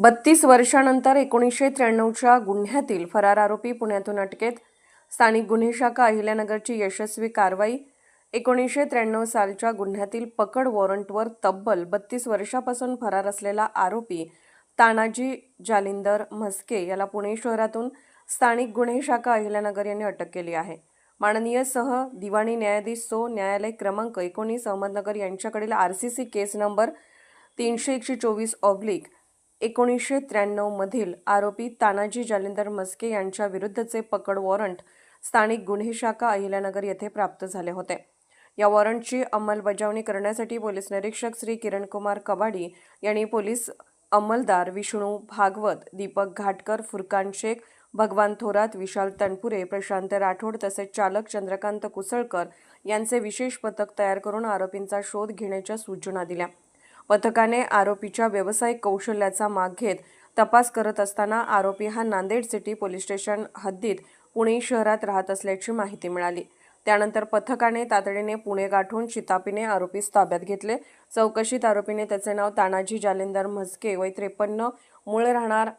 बत्तीस वर्षानंतर एकोणीसशे त्र्याण्णवच्या गुन्ह्यातील फरार आरोपी पुण्यातून अटकेत. स्थानिक गुन्हे शाखा अहिल्यानगरची यशस्वी कारवाई. एकोणीसशे त्र्याण्णव सालच्या गुन्ह्यातील पकड वॉरंटवर तब्बल बत्तीस वर्षापासून फरार असलेला आरोपी तानाजी जालिंदर म्हस्के याला पुणे शहरातून स्थानिक गुन्हे शाखा अहिल्यानगर यांनी अटक केली आहे. माननीय सह दिवाणी न्यायाधीश सो न्यायालय क्रमांक एकोणीस अहमदनगर यांच्याकडील R C C case number तीनशे एकशे चोवीस ऑब्लिक एकोणीसशे त्र्याण्णवमधील आरोपी तानाजी जालिंदर मस्के यांच्या विरुद्धचे पकड वॉरंट स्थानिक गुन्हे शाखा अहिल्यानगर येथे प्राप्त झाले होते. या वॉरंटची अंमलबजावणी करण्यासाठी पोलीस निरीक्षक श्री किरणकुमार कबाडी यांनी पोलीस अंमलदार विष्णू भागवत दीपक घाटकर फुरकान शेख भगवान थोरात विशाल तनपुरे प्रशांत राठोड तसेच चालक चंद्रकांत कुसळकर यांचे विशेष पथक तयार करून आरोपींचा शोध घेण्याच्या सूचना दिल्या. पथकाने आरोपीच्या व्यावसायिक कौशल्याचा माग घेत तपास करत असताना आरोपी हा नांदेड सिटी पोलीस स्टेशन हद्दीत पुणे शहरात राहत असल्याची माहिती मिळाली. त्यानंतर पथकाने तातडीने पुणे गाठून शितापीने आरोपीस ताब्यात घेतले. चौकशीत आरोपीने त्याचे नाव तानाजी जालिंदर म्हस्के वय त्रेपन्न मूळ राहणार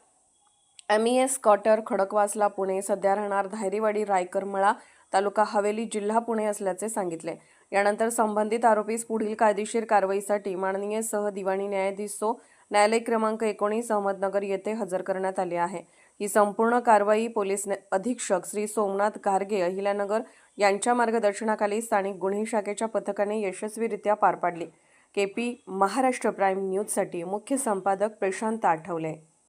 M E S quarter Khadakwasla Pune सध्या राहणार धायरीवाडी रायकरमळा तालुका हवेली जिल्हा पुणे असल्याचे सांगितले. यानंतर संबंधित आरोपीस पुढील कायदेशीर कारवाईसाठी माननीय सह दिवाणी न्यायाधीश सो न्यायालय क्रमांक एकोणीस अहमदनगर येथे हजर करण्यात आली आहे. ही संपूर्ण कारवाई पोलीस अधीक्षक श्री सोमनाथ गार्गे अहिल्यानगर यांच्या मार्गदर्शनाखाली स्थानिक गुन्हे शाखेच्या पथकाने यशस्वीरित्या पार पाडली. केपी महाराष्ट्र प्राईम न्यूजसाठी मुख्य संपादक प्रशांत आठवले.